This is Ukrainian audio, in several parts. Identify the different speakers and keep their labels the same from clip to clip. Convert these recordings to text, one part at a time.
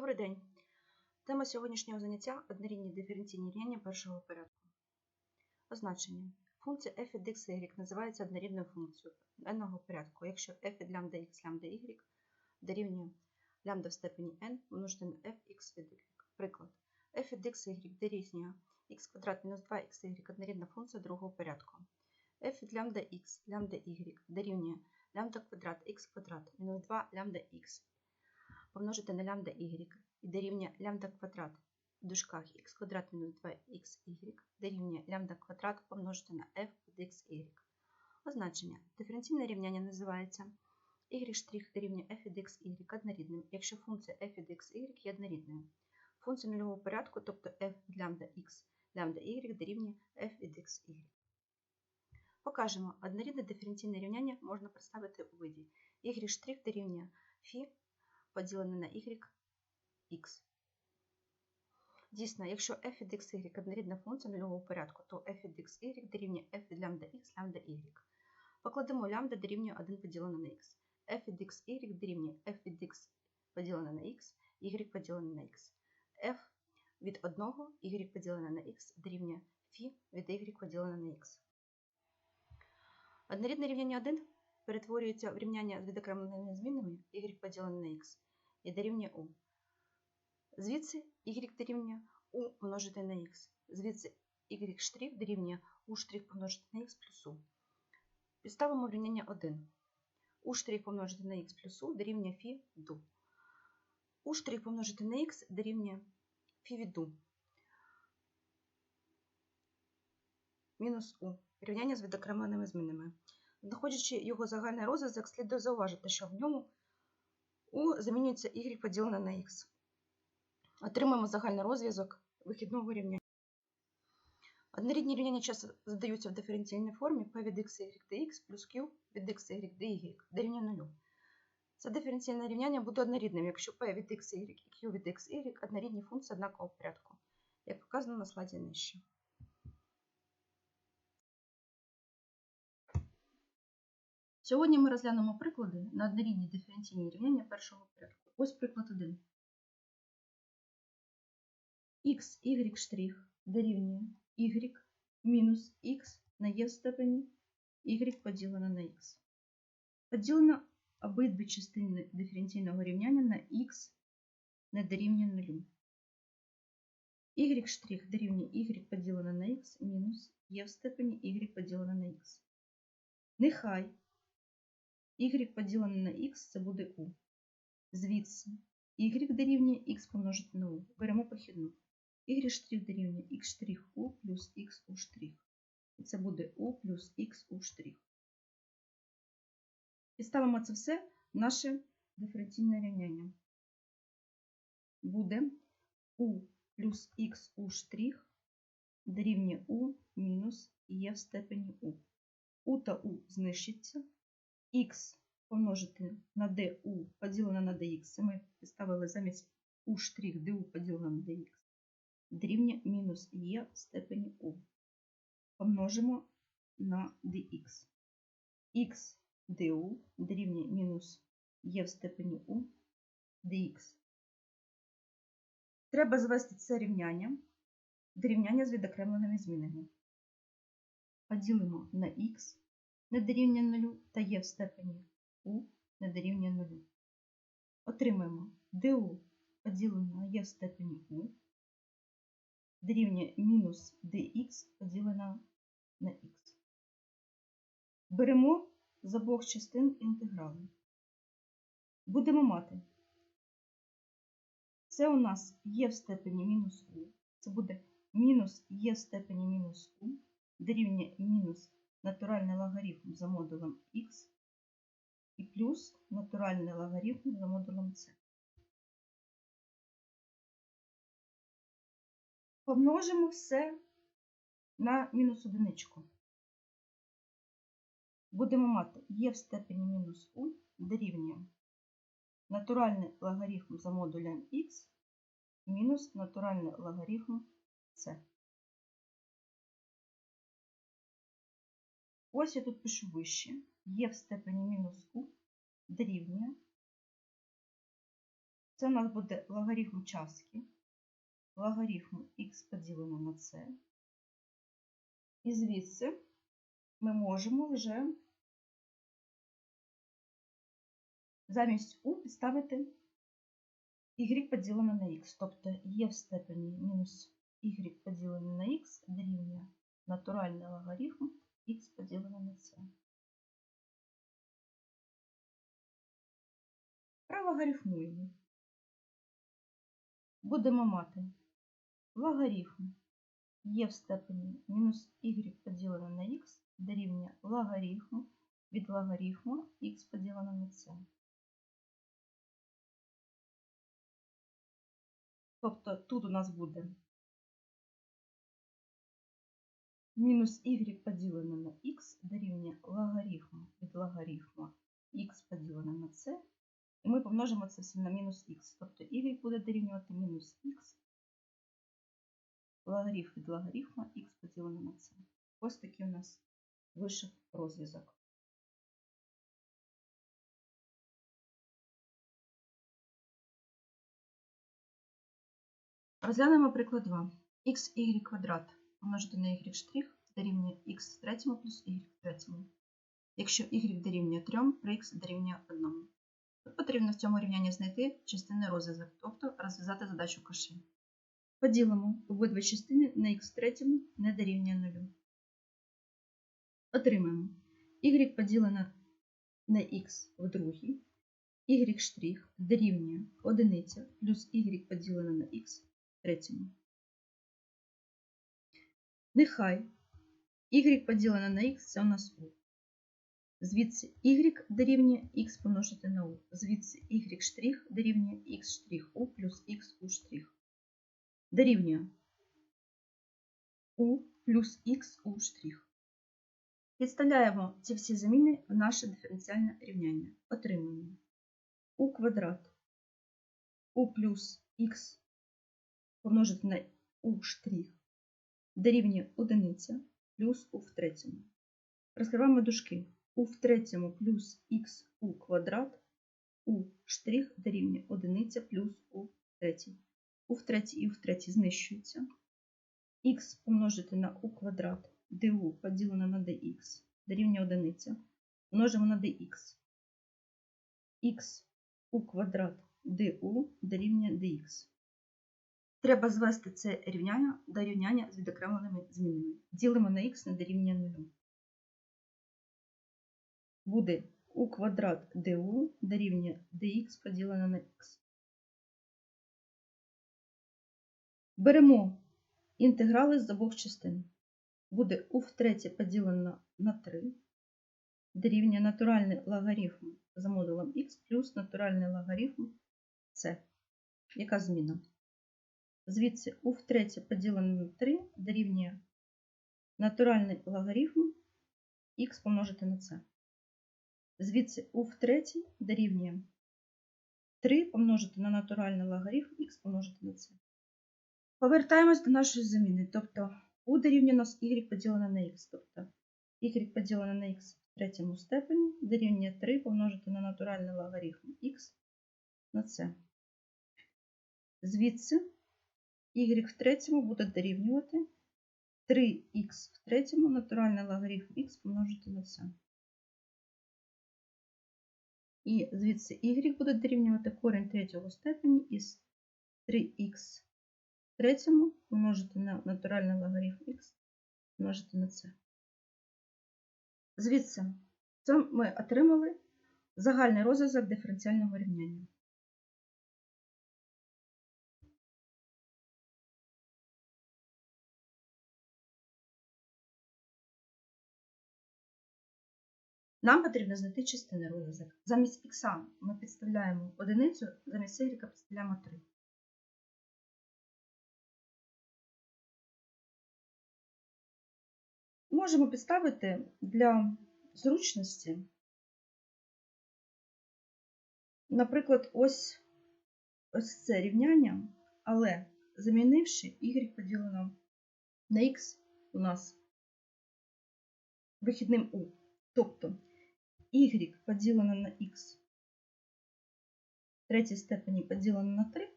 Speaker 1: Добрий день. Тема сьогоднішнього заняття однорідні диференційні рівняння першого порядку. Означення. Функція f від x y називається однорідною функцією n-го порядку, якщо f від лямбда x лямбда y дорівнює лямбда в степені n помножити на fx від y. Приклад. f від x y дорівнює x квадрат мінус 2xy однорідна функція другого порядку. f від лямбда x лямбда y дорівнює лямбда квадрат x квадрат мінус 2 лямбда x помножити на лямбда y і дорівнює лямбда квадрат в дужках х квадрат мінус 2xy дорівнює лямбда квадрат помножити на f від xy. Означення. Диференційне рівняння називається y' дорівнює f від xy однорідним, якщо функція f від xy є однорідною. Функція нульового порядку, тобто f від лямбда x лямбда y дорівнює f від xy. Покажемо, однорідне диференційне рівняння можна представити у виді y' дорівнює φ поділене на y x. Дійсно, якщо f від xy однорідна функція нульового порядку, то f від xy дорівнює f від лямбда x лямбда y. Покладемо лямбда дорівнює 1 поділене на x. f від xy дорівнює f від x поділене на x, y поділене на x. f від 1, y поділене на x дорівнює φ від y поділене на x. Однорідне рівняння 1 перетворюється в рівняння з відокремленими змінами y поділене на x і дорівнює u. Звідси y дорівнює u помножити на x. Звідси y' дорівнює u' помножити на x плюс u. Підставимо в рівняння 1. u' помножити на x плюс u дорівнює φ від u. помножити на x дорівнює φ від u. Мінус u. Рівняння з відокремленими змінами. Знаходячи його загальний розв'язок, слід зауважити, що в ньому u замінюється y поділене на x. Отримаємо загальний розв'язок вихідного рівняння. Однорідні рівняння часто задаються в диференційній формі p від x, y dx плюс q від x, y dy дорівнює 0. Це диференційне рівняння буде однорідним, якщо p від x, y і q від x, y однорідні функції однакового порядку, як показано на слайді нижче. Сьогодні ми розглянемо приклади на однорідні диференційні рівняння першого порядку. Ось приклад 1. x, y' дорівнює y мінус x на є в степені y поділене на x. Поділено обидві частини диференційного рівняння на x не дорівнює 0. y' дорівнює y поділене на x мінус є в степені y поділене на x. Нехай y поділене на x це буде u. Звідси y дорівнює x помножити на u. Беремо похідну. y' дорівнює x' плюс xu'. І це буде u плюс xu'. І ставимо це все в наше диференційне рівняння. Буде u плюс xu' дорівнює u мінус є в степені u. u та u знищиться. X помножити на du поділене на dx. Ми підставили замість u' du поділене на dx. Дорівнює мінус є в степені u. Помножимо на dx. x du дорівнює мінус є в степені u dx. Треба звести це рівняння до рівняння з відокремленими змінами. Поділимо на х не дорівнює 0 та є в степені u не дорівнює 0. Отримаємо du поділено на є в степені u дорівнює мінус dx поділено на х. Беремо з обох частин інтеграли. Будемо мати. Це у нас є в степені мінус u. Це буде мінус є в степені мінус u дорівнює мінус натуральний логарифм за модулем х і плюс натуральний логарифм за модулем c. Помножимо все на мінус одиничку. Будемо мати є в степені мінус u дорівнює натуральний логарифм за модулем х мінус натуральний логарифм c. Ось я тут пишу вище. Є в степені мінус u дорівнює Це у нас буде логарифм частки, логарифм х поділено на c. І звідси ми можемо вже замість u підставити y поділене на х. Тобто є в степені мінус y поділене на х дорівнює натуральний логарифм х поділене на c. Прологарифмуємо. Будемо мати логарифм є в степені мінус y поділене на х дорівнює логарифму від логарифму х поділене на c. Тобто тут у нас буде мінус y поділене на х дорівнює логарифму від логарифму х поділене на c. І ми помножимо це все на мінус х. Тобто y буде дорівнювати мінус х логарифм від логарифма х поділене на c. Ось такий у нас вийшов розв'язок. Розглянемо приклад 2. xy квадрат помножити на y дорівнює x в третьому плюс y третьому. Якщо y дорівнює 3, при x дорівнює 1. Тут потрібно в цьому рівнянні знайти частини розв'язок, тобто розв'язати задачу каші. Поділимо обидві частини на х третьому не дорівнює 0. Отримаємо y поділене на х в другій, y дорівнює 1 плюс y поділене на х третьому. Нехай y поділене на х це у нас u. Звідси y дорівнює х помножити на u. Звідси y дорівнює x u плюс x u штрих. Дорівнює u плюс x u. Підставляємо ці всі заміни в наше диференціальне рівняння. Отримуємо u квадрат u плюс x помножити на u дорівнює 1 плюс u в третьому. Розкриваємо дужки. u в третьому плюс x u квадрат u штрих дорівнює 1 плюс u в третій. u в третій і u в третій знищуються. x помножити на u квадрат du поділено на dx дорівнює 1. Множимо на dx. x u квадрат du дорівнює dx. Треба звести це рівняння до рівняння з відокремленими змінами. Ділимо на х на дорівнює 0. Буде у квадрат du дорівнює dx поділене на х. Беремо інтеграли з обох частин. Буде у втретє поділено на 3 дорівнює натуральний логарифм за модулем х плюс натуральний логарифм c. Яка зміна? Звідси у втретє поділене на 3 дорівнює натуральний логарифм х помножити на c. Звідси у втретє дорівнює 3 помножити на натуральний логарифм х помножити на c. Повертаємось до нашої заміни. Тобто у дорівнює нас y поділене на х. Тобто y поділене на х в третьому степені дорівнює 3 помножити на натуральний логарифм х на c. Звідси y в третьому буде дорівнювати 3х в третьому натуральний логарифм х помножити на c. І звідси y буде дорівнювати корінь третього степені із 3х в третьому помножити на натуральний логарифм х помножити на c. Звідси це ми отримали загальний розв'язок диференціального рівняння. Нам потрібно знайти частини розв'язок. Замість х ми підставляємо одиницю, замість y підставляємо 3. Можемо підставити для зручності, наприклад, ось, ось це рівняння, але замінивши y поділено на х у нас вихідним u. Тобто y поділено на х третій степені поділено на 3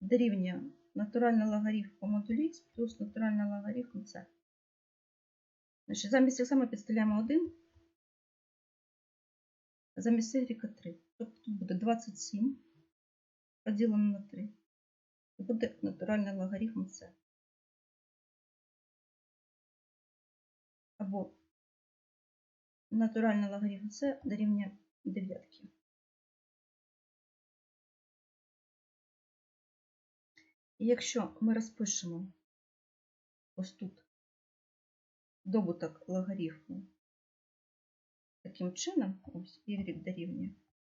Speaker 1: дорівнює натуральний логарифм по модулі х плюс натуральний логарифм c. Значить, замість х ми підставляємо 1, замість y 3. Тобто тут буде 27 поділено на 3. І буде натуральний логарифм c. Або натуральний логарифм c дорівнює 9. І якщо ми розпишемо ось тут добуток логарифму таким чином, ось y дорівнює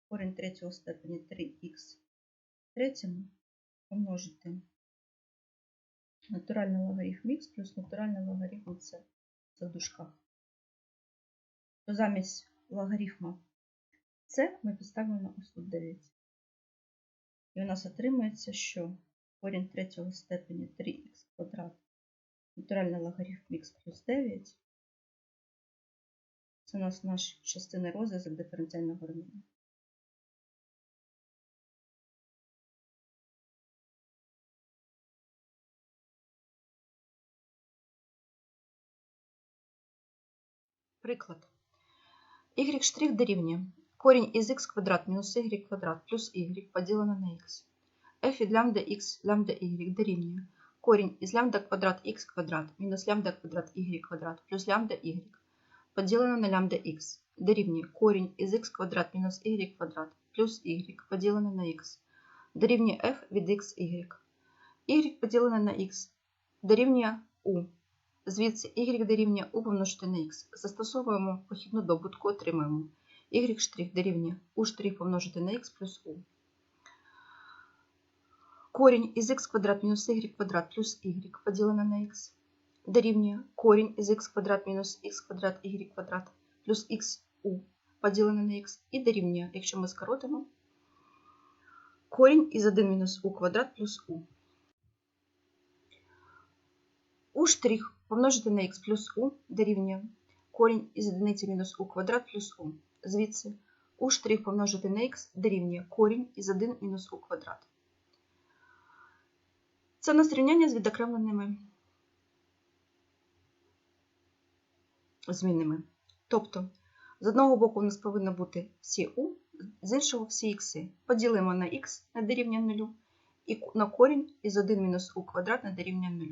Speaker 1: корінь третього степені 3х третьому помножити натуральний логарифм х плюс натуральний логарифм це в дужках, то замість логарифма c ми підставимо тут 9. І у нас отримається, що корінь третього степені 3х квадрат натуральний логарифм х плюс 9. Це у нас наш частинний розв'язок диференціального рівняння. Приклад. y' дорівнює корінь із х квадрат мінус y квадрат плюс y поділено на х. f від лямбда х лямбда y дорівнює корінь із лямбда квадрат х квадрат мінус лямбда квадрат y квадрат плюс лямбда y поділено на лямбда х дорівнює корінь із х квадрат мінус y квадрат плюс y поділено на х дорівнює f від x y. y поділене на х дорівнює u. Звідси y дорівнює u помножити на х. Застосовуємо похідну добутку, отримаємо y' дорівнює u' помножити на х плюс u. Корінь із х квадрат мінус y квадрат плюс y поділене на х дорівнює корінь із х квадрат мінус х квадрат y квадрат плюс xu поділене на х і дорівнює, якщо ми скоротимо, корінь із 1 мінус u квадрат плюс u. u' помножити на х плюс u дорівнює корінь із 1 мінус u квадрат плюс u. Звідси u' помножити на х дорівнює корінь із 1 мінус u квадрат. Це у рівняння з відокремленими змінними. Тобто, з одного боку у нас повинно бути всі u, з іншого всі х. Поділимо на х на дорівнює 0 і на корінь із 1 мінус u квадрат на дорівнює 0.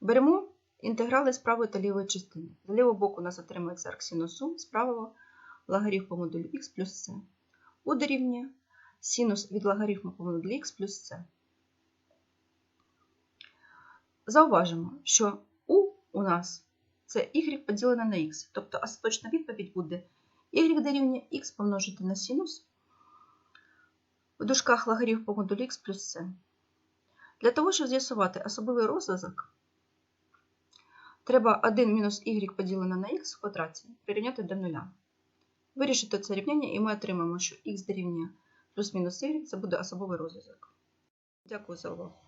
Speaker 1: Беремо інтеграли з правої та лівої частини. З лівого боку у нас отримується арксинус з правого логарифм по модулю х плюс c. u дорівнює синус від логарифму по модулю х плюс c. Зауважимо, що u у нас це y поділене на х, тобто остаточна відповідь буде y дорівнює х помножити на синус в дужках логарифм по модулю х плюс c. Для того, щоб з'ясувати особливий розв'язок, треба 1 мінус y поділене на х в квадраті прирівняти до нуля. Вирішити це рівняння і ми отримаємо, що х дорівнює плюс-мінус y це буде особовий розв'язок. Дякую за увагу.